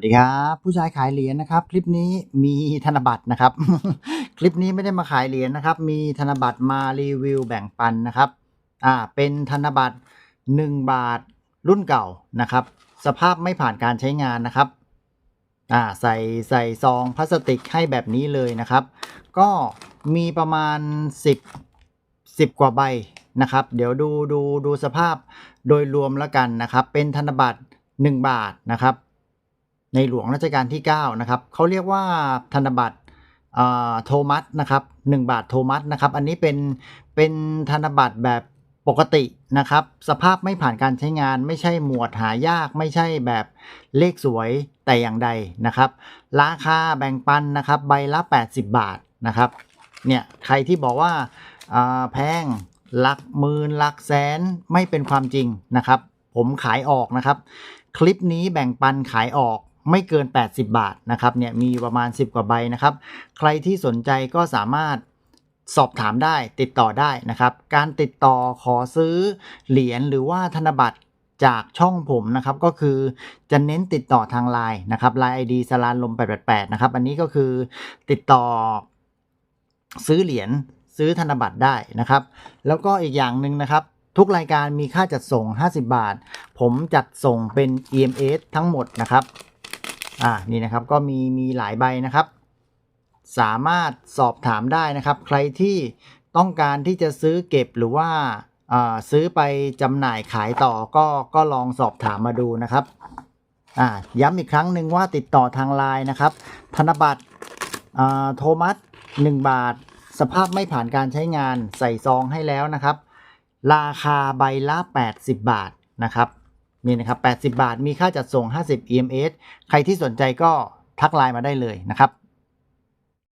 สวัสดีครับผู้ชายขายเหรียญนะครับ คลิปนี้มีธนบัตรนะครับ คลิปนี้ไม่ได้มาขายเหรียญนะครับ มีธนบัตรมารีวิวแบ่งปันนะครับอ่าเป็นธนบัตร1บาทรุ่นเก่านะครับ สภาพไม่ผ่านการใช้งานนะครับอ่าใส่ใส่ซองพลาสติกให้แบบนี้เลยนะครับ ก็มีประมาณ 10 10 กว่าใบนะครับ เดี๋ยวดูดูดูสภาพโดยรวมแล้วกันนะครับ เป็นธนบัตร1บาทนะครับ ในหลวงรัชกาลที่ 9 นะครับเขาเรียกว่าธนบัตรโทมัสนะครับ1บาทโทมัสนะครับ อันนี้เป็นเป็นธนบัตรแบบปกตินะครับ สภาพไม่ผ่านการใช้งาน ไม่ใช่หมวดหายาก ไม่ใช่แบบเลขสวยแต่อย่างใดนะครับ ราคาแบ่งปันนะครับ ใบละ 80 บาทนะครับ เนี่ยใครที่บอกว่าแพงหลักหมื่นหลักแสนไม่เป็นความจริงนะครับ ผมขายออกนะครับ คลิปนี้แบ่งปันขายออก ไม่เกิน 80 บาทนะครับเนี่ยมีประมาณ 10 กว่าใบนะครับ ใครที่สนใจก็สามารถสอบถามได้ติดต่อได้นะครับ การติดต่อขอซื้อเหรียญหรือว่าธนบัตรจากช่องผมนะครับก็คือจะเน้นติดต่อทางไลน์นะครับไลน์ไอดีสลานลม 888 นะครับ อันนี้ก็คือติดต่อซื้อเหรียญซื้อธนบัตรได้นะครับ แล้วก็อีกอย่างหนึ่งนะครับ ทุกรายการมีค่าจัดส่ง 50 บาท ผมจัดส่งเป็น EMS ทั้งหมดนะครับ อ่านี่นะครับก็มีมีหลายใบนะครับ สามารถสอบถามได้นะครับ ใครที่ต้องการที่จะซื้อเก็บหรือว่าซื้อไปจำหน่ายขายต่อก็ก็ลองสอบถามมาดูนะครับอ่าย้ำอีกครั้งหนึ่งว่าติดต่อทางไลน์นะครับ ธนบัตรโทมัส1 บาท สภาพไม่ผ่านการใช้งานใส่ซองให้แล้วนะครับ ราคาใบละ 80 บาทนะครับ มีนะครับ80 บาท มีค่าจัดส่ง 50 EMS ใครที่สนใจก็ทักไลน์มาได้เลยนะครับ